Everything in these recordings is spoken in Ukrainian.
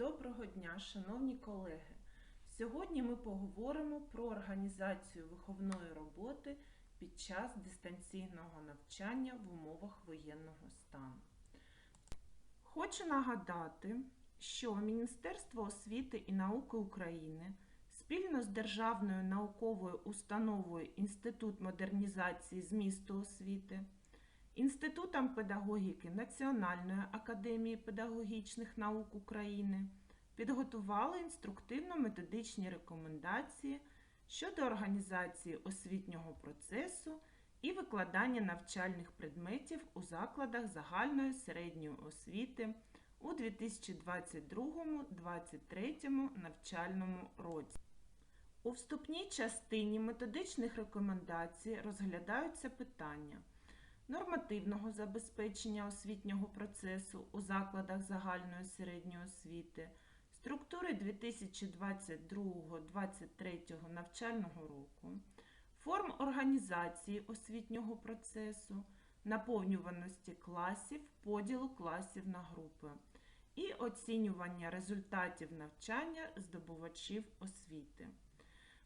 Доброго дня, шановні колеги! Сьогодні ми поговоримо про організацію виховної роботи під час дистанційного навчання в умовах воєнного стану. Хочу нагадати, що Міністерство освіти і науки України спільно з Державною науковою установою Інститут модернізації змісту освіти, Інститутом педагогіки Національної академії педагогічних наук України підготували інструктивно-методичні рекомендації щодо організації освітнього процесу і викладання навчальних предметів у закладах загальної середньої освіти у 2022-2023 навчальному році. У вступній частині методичних рекомендацій розглядаються питання нормативного забезпечення освітнього процесу у закладах загальної середньої освіти, структури 2022-2023 навчального року, форм організації освітнього процесу, наповнюваності класів, поділу класів на групи і оцінювання результатів навчання здобувачів освіти.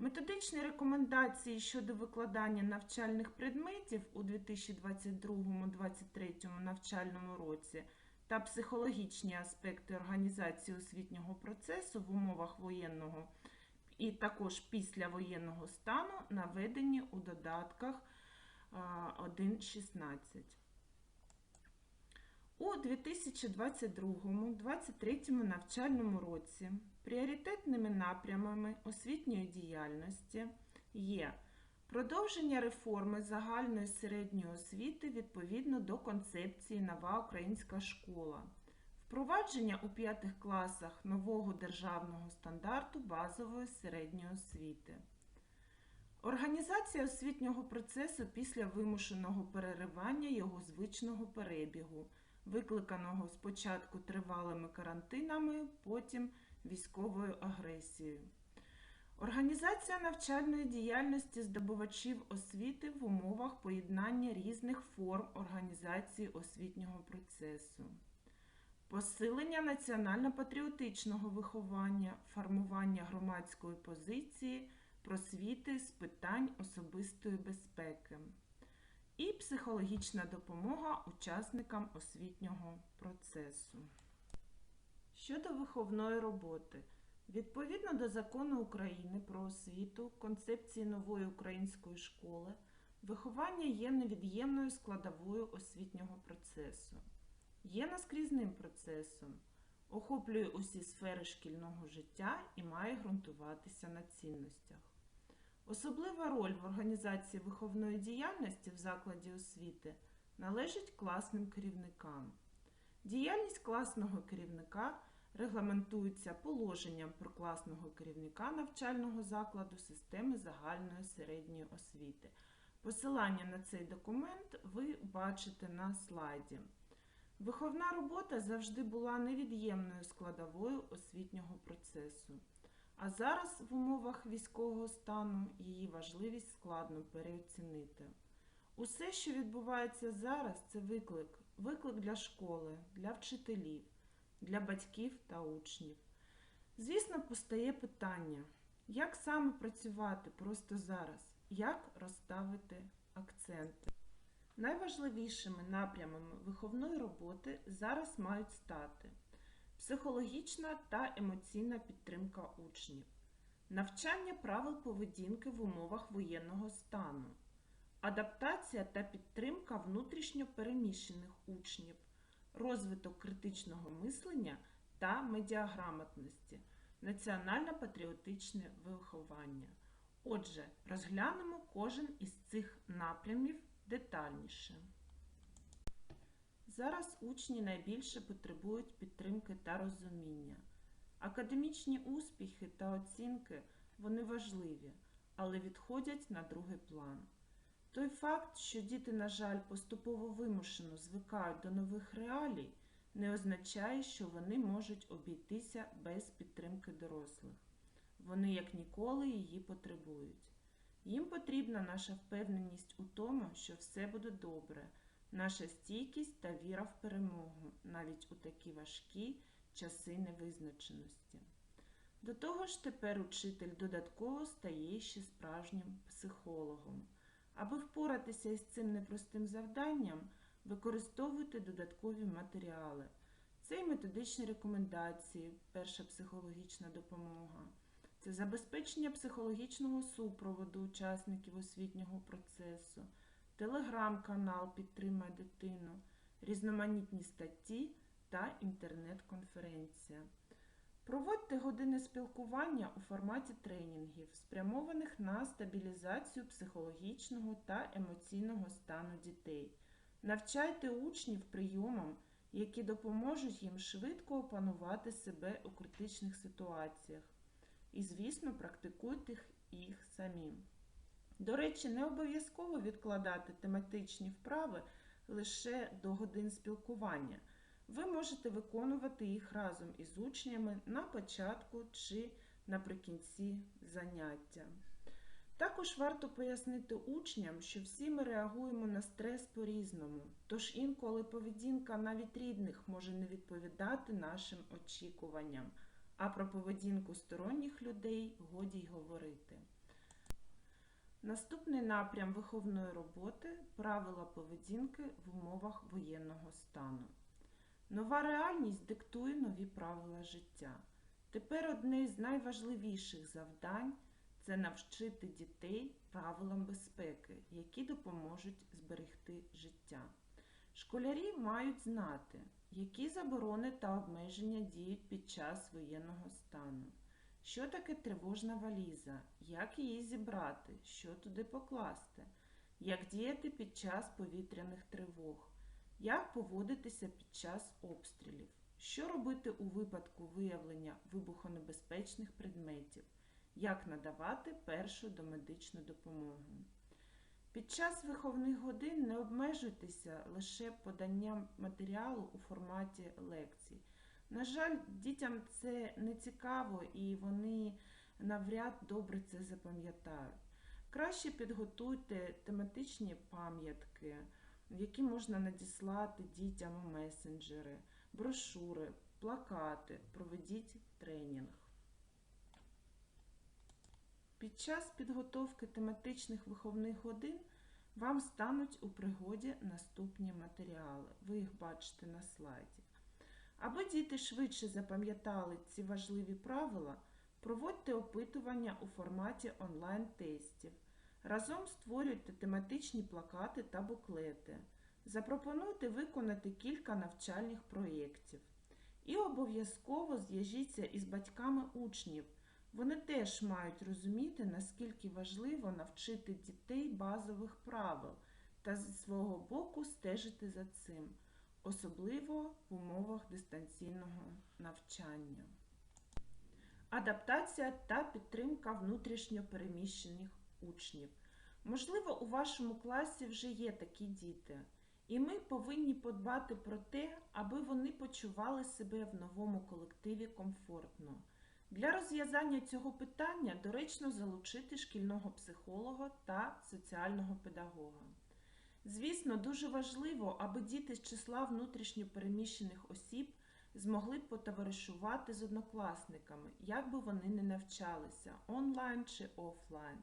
Методичні рекомендації щодо викладання навчальних предметів у 2022-2023 навчальному році та психологічні аспекти організації освітнього процесу в умовах воєнного і також післявоєнного стану наведені у додатках 1.16. У 2022-2023 навчальному році пріоритетними напрямами освітньої діяльності є продовження реформи загальної середньої освіти відповідно до концепції Нова українська школа, впровадження у п'ятих класах нового державного стандарту базової середньої освіти. Організація освітнього процесу після вимушеного переривання його звичного перебігу, викликаного спочатку тривалими карантинами, потім військовою агресією. Організація навчальної діяльності здобувачів освіти в умовах поєднання різних форм організації освітнього процесу. Посилення національно-патріотичного виховання, формування громадської позиції, просвіти з питань особистої безпеки і психологічна допомога учасникам освітнього процесу. Щодо виховної роботи, відповідно до закону України про освіту, концепції нової української школи, виховання є невід'ємною складовою освітнього процесу, є наскрізним процесом, охоплює усі сфери шкільного життя і має ґрунтуватися на цінностях. Особлива роль в організації виховної діяльності в закладі освіти належить класним керівникам. Діяльність класного керівника регламентується положенням про класного керівника навчального закладу системи загальної середньої освіти. Посилання на цей документ ви бачите на слайді. Виховна робота завжди була невід'ємною складовою освітнього процесу. А зараз в умовах військового стану її важливість складно переоцінити. Усе, що відбувається зараз, це виклик. Виклик для школи, для вчителів, для батьків та учнів. Звісно, постає питання, як саме працювати просто зараз, як розставити акценти. Найважливішими напрямами виховної роботи зараз мають стати психологічна та емоційна підтримка учнів, навчання правил поведінки в умовах воєнного стану, адаптація та підтримка внутрішньо переміщених учнів, розвиток критичного мислення та медіаграмотності, національно-патріотичне виховання. Отже, розглянемо кожен із цих напрямів детальніше. Зараз учні найбільше потребують підтримки та розуміння. Академічні успіхи та оцінки вони важливі, але відходять на другий план. Той факт, що діти, на жаль, поступово вимушено звикають до нових реалій, не означає, що вони можуть обійтися без підтримки дорослих. Вони, як ніколи, її потребують. Їм потрібна наша впевненість у тому, що все буде добре, наша стійкість та віра в перемогу навіть у такі важкі часи невизначеності. До того ж, тепер учитель додатково стає ще справжнім психологом. Аби впоратися із цим непростим завданням, використовуйте додаткові матеріали. Це і методичні рекомендації, перша психологічна допомога. Це забезпечення психологічного супроводу учасників освітнього процесу, телеграм-канал Підтримай дитину, різноманітні статті та інтернет-конференція. Проводьте години спілкування у форматі тренінгів, спрямованих на стабілізацію психологічного та емоційного стану дітей. Навчайте учнів прийомам, які допоможуть їм швидко опанувати себе у критичних ситуаціях. І, звісно, практикуйте їх самі. До речі, не обов'язково відкладати тематичні вправи лише до годин спілкування. Ви можете виконувати їх разом із учнями на початку чи наприкінці заняття. Також варто пояснити учням, що всі ми реагуємо на стрес по-різному, тож інколи поведінка навіть рідних може не відповідати нашим очікуванням, а про поведінку сторонніх людей годі й говорити. Наступний напрям виховної роботи правила поведінки в умовах воєнного стану. Нова реальність диктує нові правила життя. Тепер одне з найважливіших завдань це навчити дітей правилам безпеки, які допоможуть зберегти життя. Школярі мають знати, які заборони та обмеження діють під час воєнного стану. Що таке тривожна валіза, як її зібрати, що туди покласти, як діяти під час повітряних тривог, як поводитися під час обстрілів, що робити у випадку виявлення вибухонебезпечних предметів, як надавати першу домедичну допомогу. Під час виховних годин не обмежуйтеся лише поданням матеріалу у форматі лекцій. На жаль, дітям це не цікаво і вони навряд добре це запам'ятають. Краще підготуйте тематичні пам'ятки, які можна надіслати дітям месенджери, брошури, плакати, проведіть тренінг. Під час підготовки тематичних виховних годин вам стануть у пригоді наступні матеріали. Ви їх бачите на слайді. Аби діти швидше запам'ятали ці важливі правила, проводьте опитування у форматі онлайн-тестів. Разом створюйте тематичні плакати та буклети. Запропонуйте виконати кілька навчальних проєктів. І обов'язково зв'яжіться із батьками учнів. Вони теж мають розуміти, наскільки важливо навчити дітей базових правил та зі свого боку стежити за цим особливо в умовах дистанційного навчання. Адаптація та підтримка внутрішньо переміщених учнів. Можливо, у вашому класі вже є такі діти, і ми повинні подбати про те, аби вони почували себе в новому колективі комфортно. Для розв'язання цього питання доречно залучити шкільного психолога та соціального педагога. Звісно, дуже важливо, аби діти з числа внутрішньо переміщених осіб змогли потоваришувати з однокласниками, як би вони не навчалися, онлайн чи офлайн.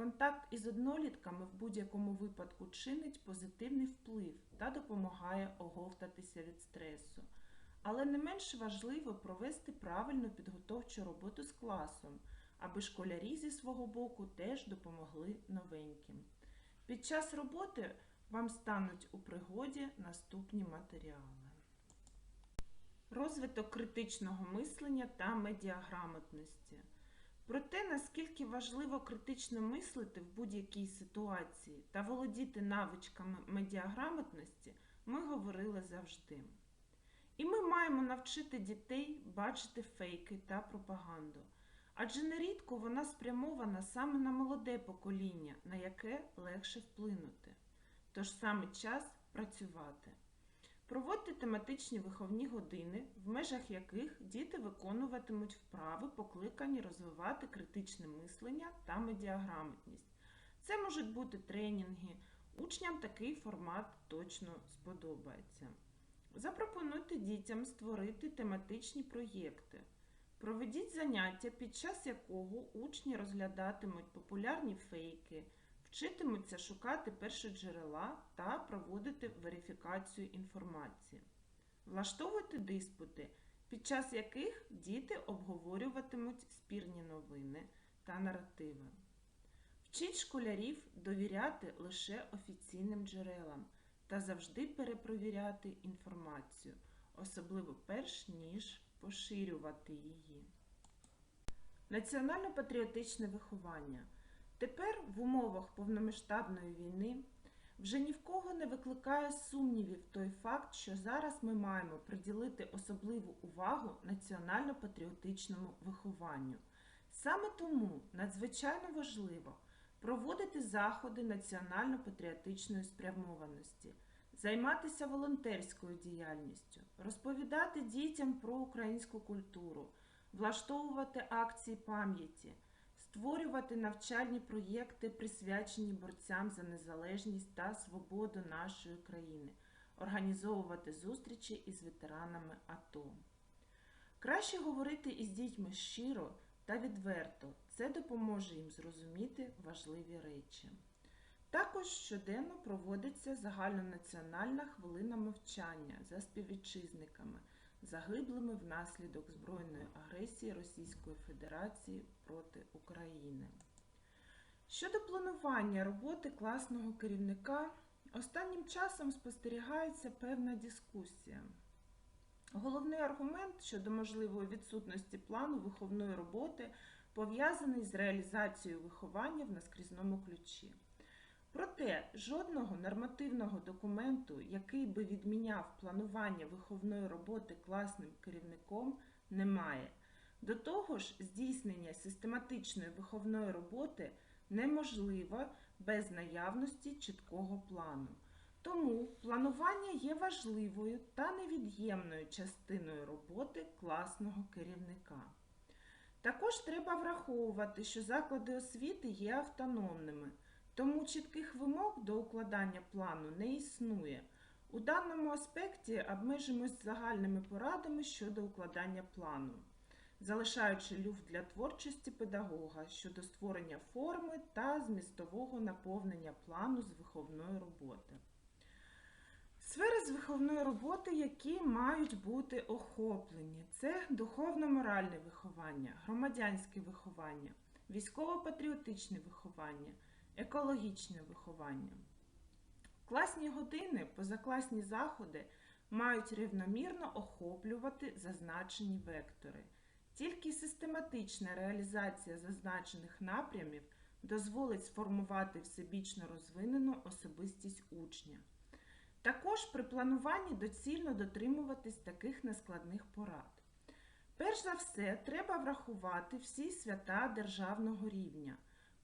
Контакт із однолітками в будь-якому випадку чинить позитивний вплив та допомагає оговтатися від стресу. Але не менш важливо провести правильну підготовчу роботу з класом, аби школярі зі свого боку теж допомогли новеньким. Під час роботи вам стануть у пригоді наступні матеріали. Розвиток критичного мислення та медіаграмотності. Про те, наскільки важливо критично мислити в будь-якій ситуації та володіти навичками медіаграмотності, ми говорили завжди. І ми маємо навчити дітей бачити фейки та пропаганду. Адже нерідко вона спрямована саме на молоде покоління, на яке легше вплинути. Тож саме час працювати. Проводьте тематичні виховні години, в межах яких діти виконуватимуть вправи, покликані розвивати критичне мислення та медіаграмотність. Це можуть бути тренінги. Учням такий формат точно сподобається. Запропонуйте дітям створити тематичні проєкти. Проведіть заняття, під час якого учні розглядатимуть популярні фейки, вчитимуться шукати першоджерела та проводити верифікацію інформації. Влаштовуйте диспути, під час яких діти обговорюватимуть спірні новини та наративи. Вчіть школярів довіряти лише офіційним джерелам та завжди перепровіряти інформацію, особливо перш ніж поширювати її. Національно-патріотичне виховання. Тепер в умовах повномасштабної війни вже ні в кого не викликає сумнівів той факт, що зараз ми маємо приділити особливу увагу національно-патріотичному вихованню. Саме тому надзвичайно важливо проводити заходи національно-патріотичної спрямованості, займатися волонтерською діяльністю, розповідати дітям про українську культуру, влаштовувати акції пам'яті, створювати навчальні проєкти, присвячені борцям за незалежність та свободу нашої країни, організовувати зустрічі із ветеранами АТО. Краще говорити із дітьми щиро та відверто. Це допоможе їм зрозуміти важливі речі. Також щоденно проводиться загальнонаціональна хвилина мовчання за співвітчизниками, загиблими внаслідок збройної агресії Російської Федерації проти України. Щодо планування роботи класного керівника, останнім часом спостерігається певна дискусія. Головний аргумент щодо можливої відсутності плану виховної роботи пов'язаний з реалізацією виховання в наскрізному ключі. Проте жодного нормативного документу, який би відміняв планування виховної роботи класним керівником, немає. До того ж, здійснення систематичної виховної роботи неможливо без наявності чіткого плану. Тому планування є важливою та невід'ємною частиною роботи класного керівника. Також треба враховувати, що заклади освіти є автономними, тому чітких вимог до укладання плану не існує. У даному аспекті обмежимось загальними порадами щодо укладання плану, залишаючи люфт для творчості педагога щодо створення форми та змістового наповнення плану з виховної роботи. Сфери з виховної роботи, які мають бути охоплені, це духовно-моральне виховання, громадянське виховання, військово-патріотичне виховання, екологічне виховання. Класні години, позакласні заходи мають рівномірно охоплювати зазначені вектори. Тільки систематична реалізація зазначених напрямів дозволить сформувати всебічно розвинену особистість учня. Також при плануванні доцільно дотримуватись таких нескладних порад. Перш за все, треба врахувати всі свята державного рівня.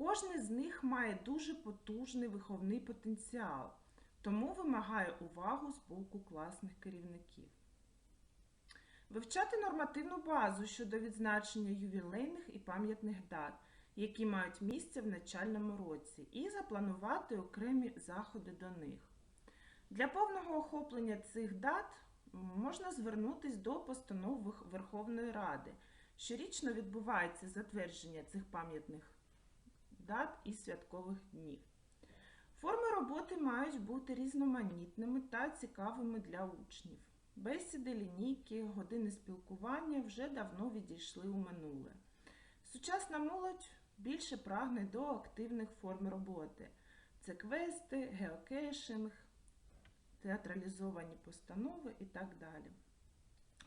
Кожне з них має дуже потужний виховний потенціал, тому вимагає увагу з боку класних керівників. Вивчати нормативну базу щодо відзначення ювілейних і пам'ятних дат, які мають місце в начальному році, і запланувати окремі заходи до них. Для повного охоплення цих дат можна звернутися до постанов Верховної Ради. Щорічно відбувається затвердження цих пам'ятних дат і святкових днів. Форми роботи мають бути різноманітними та цікавими для учнів. Бесіди, лінійки, години спілкування вже давно відійшли у минуле. Сучасна молодь більше прагне до активних форм роботи. Це квести, геокешинг, театралізовані постанови і так далі.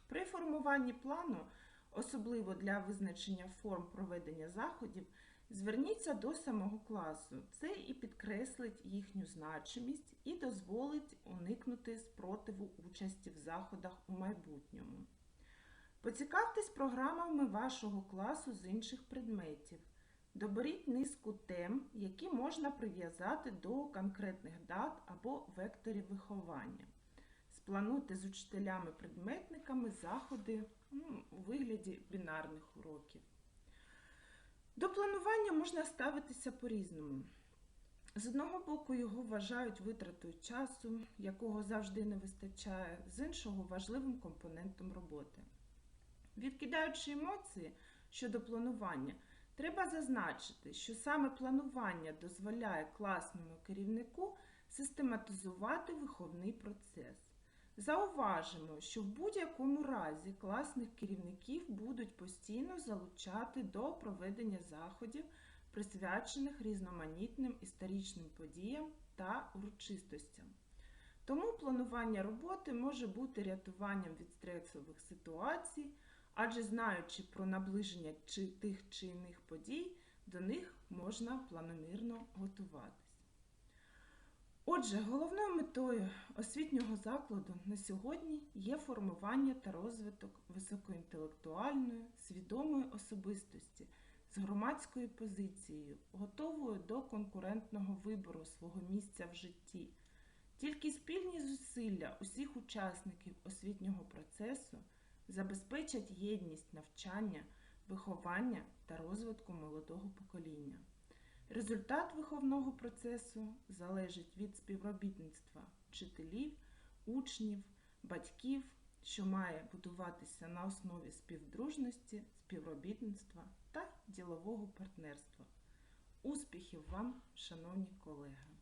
При формуванні плану, особливо для визначення форм проведення заходів, зверніться до самого класу. Це і підкреслить їхню значимість і дозволить уникнути спротиву участі в заходах у майбутньому. Поцікавтесь програмами вашого класу з інших предметів. Доберіть низку тем, які можна прив'язати до конкретних дат або векторів виховання. Сплануйте з учителями-предметниками заходи ну, у вигляді бінарних уроків. До планування можна ставитися по-різному. З одного боку, його вважають витратою часу, якого завжди не вистачає, з іншого важливим компонентом роботи. Відкидаючи емоції щодо планування, треба зазначити, що саме планування дозволяє класному керівнику систематизувати виховний процес. Зауважимо, що в будь-якому разі класних керівників будуть постійно залучати до проведення заходів, присвячених різноманітним історичним подіям та урочистостям. Тому планування роботи може бути рятуванням від стресових ситуацій, адже знаючи про наближення тих чи іних подій, до них можна планомірно готуватись. Отже, головною метою освітнього закладу на сьогодні є формування та розвиток високоінтелектуальної, свідомої особистості з громадською позицією, готовою до конкурентного вибору свого місця в житті. Тільки спільні зусилля усіх учасників освітнього процесу забезпечать єдність навчання, виховання та розвитку молодого покоління. Результат виховного процесу залежить від співробітництва вчителів, учнів, батьків, що має будуватися на основі співдружності, співробітництва та ділового партнерства. Успіхів вам, шановні колеги!